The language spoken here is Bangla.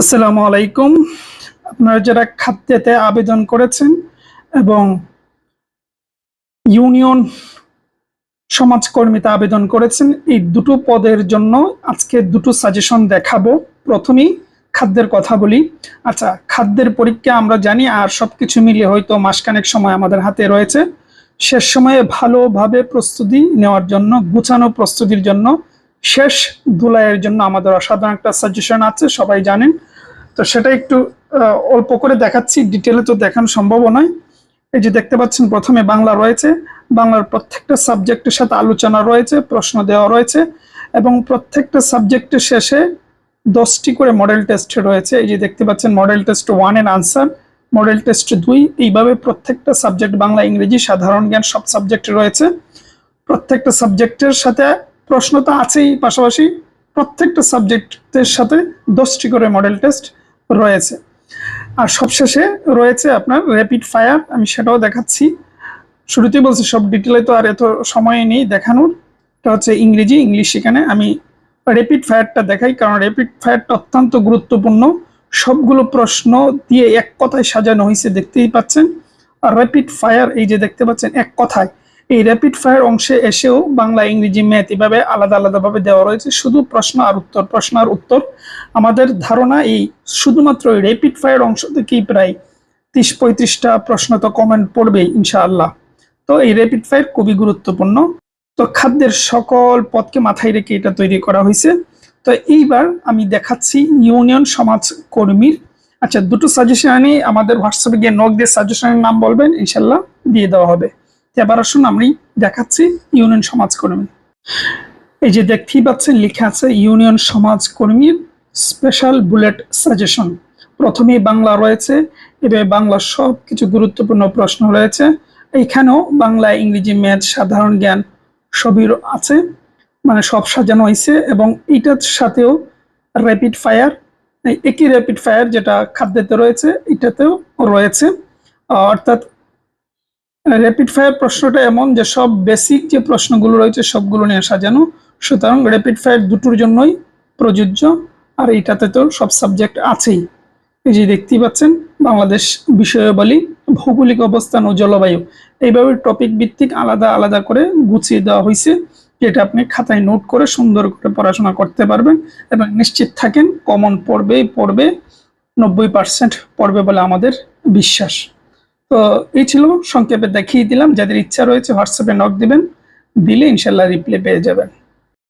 আসসালামু আলাইকুম। আপনারা যারা খাদ্যেতে আবেদন করেছেন এবং ইউনিয়ন সমাজকর্মীতে আবেদন করেছেন, এই দুটো পদের জন্য আজকে দুটো সাজেশন দেখাবো। প্রথমেই খাদ্যের কথা বলি। আচ্ছা খাদ্যের পরীক্ষা আমরা জানি আর সবকিছু মিলিয়ে হয়তো মাসখানেক সময় আমাদের হাতে রয়েছে। শেষ সময়ে ভালোভাবে প্রস্তুতি নেওয়ার জন্য, গুছানো প্রস্তুতির জন্য শেষ দুলাইয়ের জন্য আমাদের অসাধারণ একটা সাজেশন আছে, সবাই জানেন। তো সেটা একটু অল্প করে দেখাচ্ছি ডিটেলে তো দেখানো সম্ভব নয়। এই যে দেখতে পাচ্ছেন, প্রথমে বাংলা রয়েছে। বাংলার প্রত্যেকটা সাবজেক্টের সাথে আলোচনা রয়েছে, প্রশ্ন দেওয়া রয়েছে এবং প্রত্যেকটা সাবজেক্টের শেষে দশটি করে মডেল টেস্ট রয়েছে। এই যে দেখতে পাচ্ছেন মডেল টেস্ট ওয়ানের আনসার মডেল টেস্ট দুই। এইভাবে প্রত্যেকটা সাবজেক্ট বাংলা, ইংরেজি, সাধারণ জ্ঞান সব সাবজেক্ট রয়েছে। প্রত্যেকটা সাবজেক্টের সাথে প্রশ্ন তো আছেই পাশাপাশি প্রত্যেকটা সাবজেক্টের সাথে দশটি করে মডেল টেস্ট রয়েছে। আর সবশেষে রয়েছে আপনার র্যাপিড ফায়ার আমি সেটাও দেখাচ্ছি। শুরুতেই বলছি, সব ডিটেলে তো আর এত সময় নেই দেখানোর। এটা হচ্ছে ইংরেজি, ইংলিশ সেখানে আমি র্যাপিড ফায়ারটা দেখাই, কারণ র্যাপিড ফায়ারটা অত্যন্ত গুরুত্বপূর্ণ। সবগুলো প্রশ্ন দিয়ে এক কথায় সাজানো হয়েছে, দেখতেই পাচ্ছেন। আর র্যাপিড ফায়ার এই যে দেখতে পাচ্ছেন, এক কথায়। এই র্যাপিড ফায়ার অংশে এসেও বাংলা, ইংরেজি ম্যাথ এভাবে আলাদা আলাদাভাবে দেওয়া রয়েছে। শুধু প্রশ্ন আর উত্তর, প্রশ্ন আর উত্তর। আমাদের ধারণা এই শুধুমাত্র এই র্যাপিড ফায়ার অংশ থেকেই প্রায় তিরিশ, পঁয়ত্রিশটা প্রশ্ন তো কমেন্ট পড়বেই, ইনশাআল্লাহ। তো এই র্যাপিড ফায়ার খুবই গুরুত্বপূর্ণ। তো খাদ্যের সকল পদকে মাথায় রেখে এটা তৈরি করা হয়েছে। তো এইবার আমি দেখাচ্ছি ইউনিয়ন সমাজ কর্মীর। আচ্ছা দুটো সাজেশন আমাদের হোয়াটসঅ্যাপে গিয়ে নক দিয়ে সাজেশনের নাম বলবেন ইনশাল্লাহ দিয়ে দেওয়া হবে। এবার আসুন আমি দেখাচ্ছি ইউনিয়ন সমাজকর্মী। এই যে দেখতেই পাচ্ছেন, লেখা আছে ইউনিয়ন সমাজকর্মীর স্পেশাল বুলেট সাজেশন। প্রথমেই বাংলা রয়েছে, এবার বাংলা সব কিছু গুরুত্বপূর্ণ প্রশ্ন রয়েছে। এইখানেও বাংলা, ইংরেজি, ম্যাথ, সাধারণ জ্ঞান সবই আছে। মানে সব সাজানো হয়েছে এবং এটার সাথেও র্যাপিড ফায়ার একই র্যাপিড ফায়ার যেটা খাদ্যেতে রয়েছে, এটাতেও রয়েছে। অর্থাৎ র্যাপিড ফায়ার প্রশ্নটা এমন যে সব বেসিক যে প্রশ্নগুলো রয়েছে সবগুলো নিয়ে সাজানো। সুতরাং র্যাপিড ফায়ার দুটোর জন্যই প্রযোজ্য, আর এটাতে তো সব সাবজেক্ট আছেই। এই যে দেখতেই পাচ্ছেন, বাংলাদেশ বিষয়াবলী, ভৌগোলিক অবস্থান ও জলবায়ু। এইভাবে টপিক ভিত্তিক আলাদা আলাদা করে গুছিয়ে দেওয়া হয়েছে, যেটা আপনি খাতায় নোট করে সুন্দর করে পড়াশোনা করতে পারবেন এবং নিশ্চিত থাকেন কমন পড়বেই পড়বে, নব্বই পার্সেন্ট পড়বে বলে আমাদের বিশ্বাস। তো এই ছিল, সংক্ষেপে দেখিয়ে দিলাম। যাদের ইচ্ছা রয়েছে হোয়াটসঅ্যাপে নক দিবেন, দিলে ইনশাল্লাহ রিপ্লাই পেয়ে যাবেন।